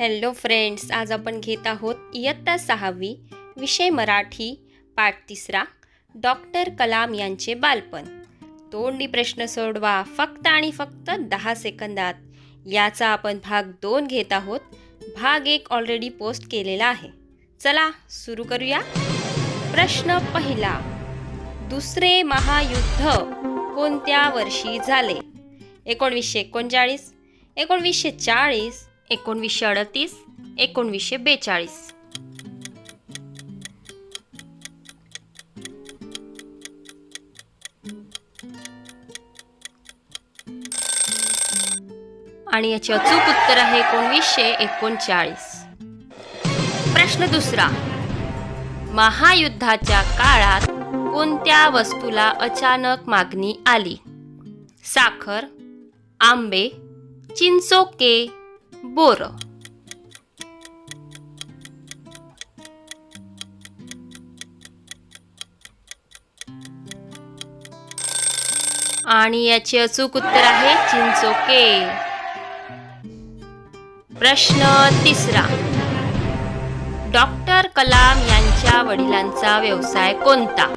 Hello friends आज आपण घेत आहोत इयत्ता सहावी विषय मराठी पाठ तिसरा डॉक्टर कलाम यांचे बालपण. तोंडी प्रश्न सोडवा फक्त आणि फक्त दहा सेकंदात. याचा आपण भाग दोन घेत आहोत. भाग एक ऑलरेडी पोस्ट केलेला आहे. चला सुरू करूया. प्रश्न पहिला. दुसरे महायुद्ध कोणत्या वर्षी झाले? एकोणवीसशे एकोणचाळीस एकोणवीसशे चाळीस एकोणवीसशे अडतीस एकोणवीसशे बेचाळीस. आणि याचे अचूक उत्तर आहे एकोणवीसशे एकोणचाळीस. प्रश्न दुसरा. महायुद्धाच्या काळात कोणत्या वस्तूला अचानक मागणी आली? साखर आंबे चिंचोके बोर. आणि याचे अचूक उत्तर आहे चिंचोके. प्रश्न तिसरा. डॉक्टर कलाम यांच्या वडिलांचा व्यवसाय कोणता?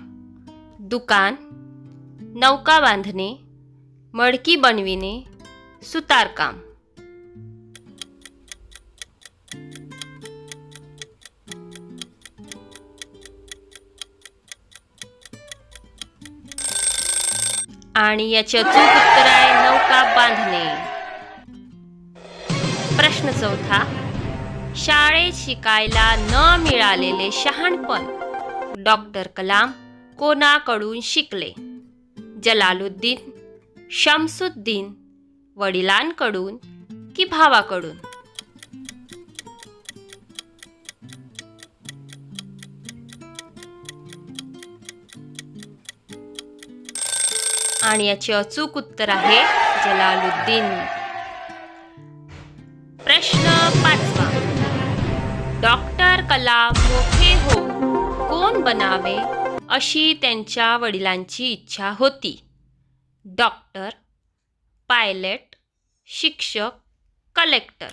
दुकान नौका बांधणे मडकी बनविणे सुतारकाम आणि याचे अचूक उत्तर आहे नौका बांधणे. प्रश्न चौथा शाळेत शिकायला न मिळालेले शहाणपण. डॉक्टर कलाम कोणाकडून शिकले? जलालुद्दीन शमसुद्दीन वडिलांकडून की भावाकडून? आणि याचे अचूक उत्तर आहे जलालुद्दीन. प्रश्न पाचवा. डॉक्टर कला मोठे हो कोण बनावे अशी त्यांच्या वडिलांची इच्छा होती. डॉक्टर पायलट शिक्षक कलेक्टर.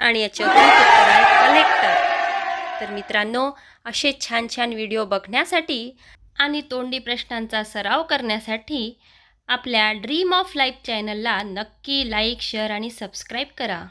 आणि याचे कलेक्टर. तर मित्रांनो असे छान छान व्हिडिओ बघण्यासाठी आणि तोंडी प्रश्नांचा सराव करण्यासाठी आपल्या ड्रीम ऑफ लाईफ चॅनलला नक्की लाईक शेअर आणि सबस्क्राईब करा.